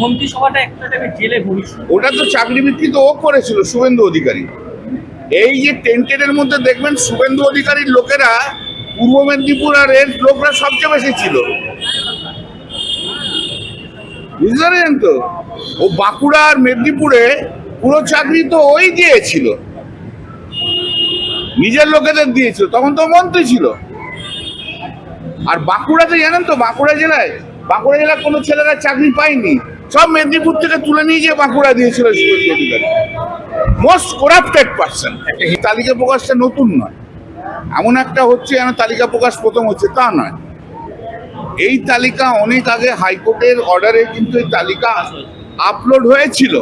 মন্ত্রিসভাটা একটা টাইমে জেলে ভবিষ্যৎ ওটা তো চাকরি বিক্রি তো ও করেছিল, শুভেন্দু অধিকারী। এই যে টেন্টেডের মধ্যে দেখবেন শুভেন্দু অধিকারীর লোকেরা পূর্ব মেদিনীপুর আর এর লোকরা সবচেয়ে বেশি ছিল। বুঝতে পারছেন তো? ও বাঁকুড়া আর মেদিনীপুরে পুরো চাকরি তো ওই দিয়েছিল। নিজের লোকেদের দিয়েছিল, তখন তো মন্ত্রী ছিল। আর বাঁকুড়াতে জানেন তো, বাঁকুড়া জেলায় বাঁকুড়া জেলায় কোনো ছেলেরা চাকরি পায়নি। সব মেদিনীপুর থেকে তুলে নিয়ে গিয়ে বাঁকুড়া দিয়েছিল মোস্ট করাপ্টেড পার্সন এই তালিকা প্রকাশটা নতুন নয়। এমন একটা হচ্ছে যেন তালিকা প্রকাশ প্রথম হচ্ছে, তা নয়। এই তালিকা অনেক আগে হাইকোর্টের অর্ডারে কিন্তু এই তালিকা আপলোড হয়েছিল।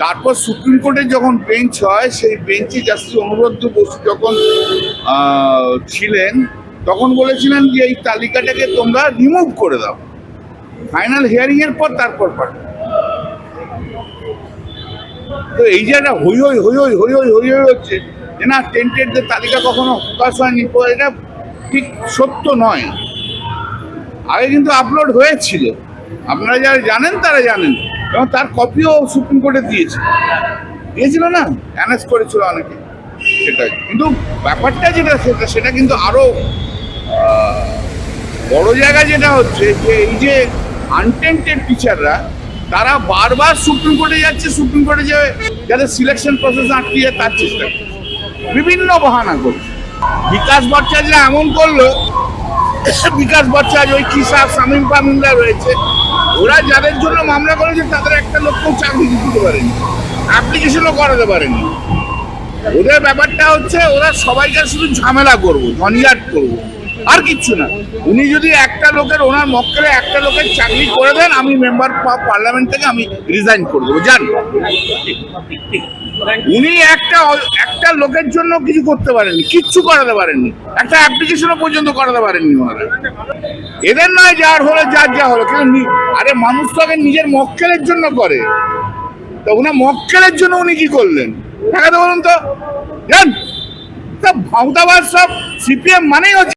তারপর সুপ্রিম কোর্টের যখন বেঞ্চ হয়, সেই বেঞ্চে জাস্টিস অনুরোধ বসু যখন ছিলেন তখন বলেছিলেন যে এই তালিকাটাকে তোমরা রিমুভ করে দাও। ফাইনাল হিয়ারিং এর পর তারপর তো এই যে একটা হই হই হই হই হই হই হই হই হচ্ছে যে না টেন্টেডদের তালিকা কখনো প্রকাশ হয়নি এটা ঠিক সত্য নয়। আগে কিন্তু আপলোড হয়েছিল। আপনারা যারা জানেন তারা জানেন। এবং তার কপিও সুপ্রিম কোর্টে দিয়েছে। দিয়েছিল না? অ্যানেস করেছিল অনেকে। সেটাই। কিন্তু ব্যাপারটা যেটা সেটা সেটা কিন্তু আরও আহ, বড় জায়গা যেটা হচ্ছে যে এই যে আনটেন্টেড টিচাররা তারা বারবার সুপ্রিম কোর্টে যাচ্ছে, সুপ্রিম কোর্টে যে যাদের সিলেকশন প্রসেস আটকে যায় তার চেষ্টা বিভিন্ন বাহানা করছে। বিকাশ ভট্টাচার্য এমন করল, বিকাশ ভট্টাচার্য, ওই কিসাব শামীম ফামিমরা রয়েছে। ওরা যাদের জন্য মামলা করেছে, তাদের একটা লোককেও চাকরি দিতে পারেনি অ্যাপ্লিকেশনও করাতে পারেনি। ওদের ব্যাপারটা হচ্ছে, ওরা সবাইকে শুধু ঝামেলা করব, ঝঞ্ঝাট করব। আর কিচ্ছু না। উনি যদি একটা লোকের ওনার মক্কেলে একটা লোকের চাকরি করে দেন, আমি মেম্বার পার্লামেন্ট থেকে আমি রিজাইন করে দেবো জান. উনি একটা একটা লোকের জন্য কিছু করতে পারেননি, কিচ্ছু করাতে পারেননি। একটা অ্যাপ্লিকেশনও পর্যন্ত করাতে পারেননি ওনারা। এদের নয় যার হলো, যার যা হলো, কিন্তু আরে মানুষ তো আগে নিজের মক্কেলের জন্য করে। তো ওনার মক্কেলের জন্য উনি কি করলেন? দেখাতে বলুন তো। জান সব ভাওতাবাদ সব সিপিএম মানেই হচ্ছে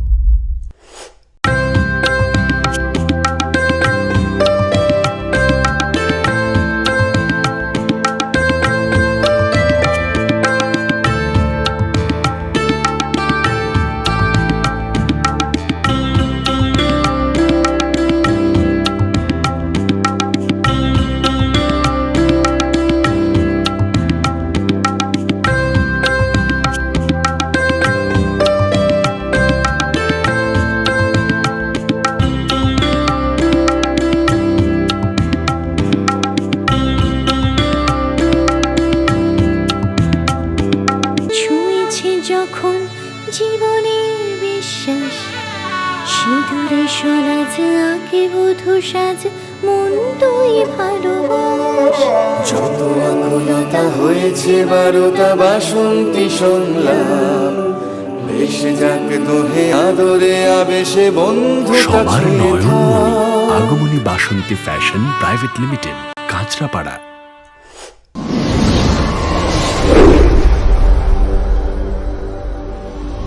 যখন জীবনের বিশ্বাস। সিঁদুরে সরাজ আঁকে বধু সাজ মন তুই ভালোবাস। যত আকুলতা হয়েছে বারোটা বাসন্তী সংলাপ ভেসে যাক দোহে আদরে আবেশে বন্ধু সবার Nayanmoni Agomoni Basanti fashion private limited Kanchrapara.